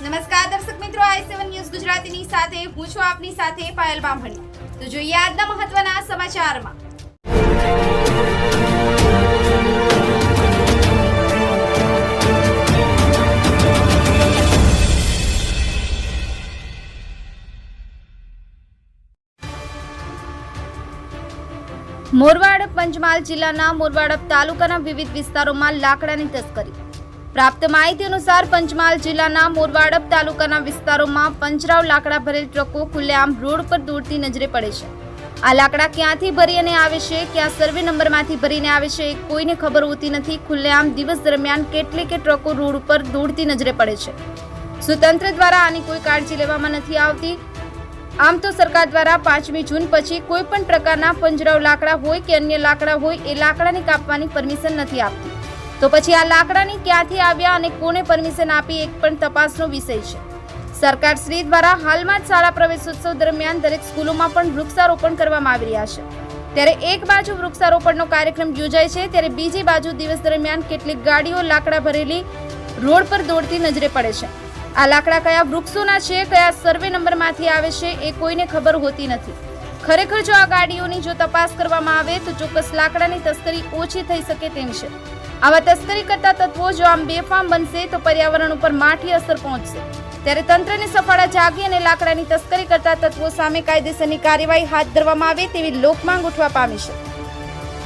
નમસ્કાર, દર્શક મિત્રો, આઈ સેવન ન્યૂઝ ગુજરાતીની સાથે, હું છું આપની સાથે પાયલ બામણી. તો જોઈએ આજના મહત્વના સમાચારમાં. મોરવાડ પંચમહાલ જિલ્લાના મોરવાડ તાલુકાના વિવિધ વિસ્તારોમાં લાકડાની તસ્કરી. પ્રાપ્ત માહિતી અનુસાર પંચમહાલ જિલ્લાના મોરવાડપ તાલુકાના વિસ્તારોમાં પંજરાવ લાકડા ભરેલ ટ્રકો ખુલ્લેઆમ રોડ પર દોડતી નજરે પડે છે. આ લાકડા ક્યાંથી ભરી અને આવે છે? ક્યાં સર્વે નંબરમાંથી ભરીને આવે છે? એ કોઈને ખબર હોતી નથી. ખુલ્લેઆમ દિવસ દરમિયાન કેટલીક ટ્રકો રોડ ઉપર દોડતી નજરે પડે છે. સુતંત્ર દ્વારા આની કોઈ કાળજી લેવામાં નથી આવતી. આમ તો સરકાર દ્વારા પાંચમી જૂન પછી કોઈ પણ પ્રકારના પંજરાવ લાકડા હોય કે અન્ય લાકડા હોય, એ લાકડાને કાપવાની પરમિશન નથી આપતી. તો પછી આ લાકડાની ક્યાંથી આવ્યા અને કોને પરમિશન આપી એક પણ તપાસનો વિષય છે. સરકાર શ્રી દ્વારા હાલમાં જ શાળા પ્રવેશોત્સવ દરમિયાન દરેક સ્કૂલોમાં પણ વૃક્ષારોપણ કરવામાં આવી રહ્યા છે. ત્યારે એક બાજુ વૃક્ષારોપણનો કાર્યક્રમ યોજાય છે, ત્યારે બીજી બાજુ દિવસ દરમિયાન કેટલીક ગાડીઓ લાકડા ભરેલી રોડ પર દોડતી નજરે પડે છે. આ લાકડા કયા વૃક્ષોના છે, કયા સર્વે નંબરમાંથી આવે છે, એ કોઈને ખબર હોતી નથી. ખરેખર જો આ ગાડીઓની જો તપાસ કરવામાં આવે, તો ચોક્કસ લાકડાની તસ્કરી ઓછી થઈ શકે તેમ છે. આવા તસ્કરી કરતા તત્વો જો આમ બેફામ બનશે તો પર્યાવરણ ઉપર માઠી અસર પહોંચશે. ત્યારે તંત્રની સફાળા જાગી અને લાકડાની તસ્કરી કરતા તત્વો સામે કાયદેસરની કાર્યવાહી હાથ ધરવામાં આવે તેવી લોકમાંગ ઉઠવા પામી છે.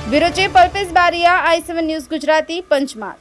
Bureau chief Alpesh Baria, I seven news Gujarati, Panchmahal.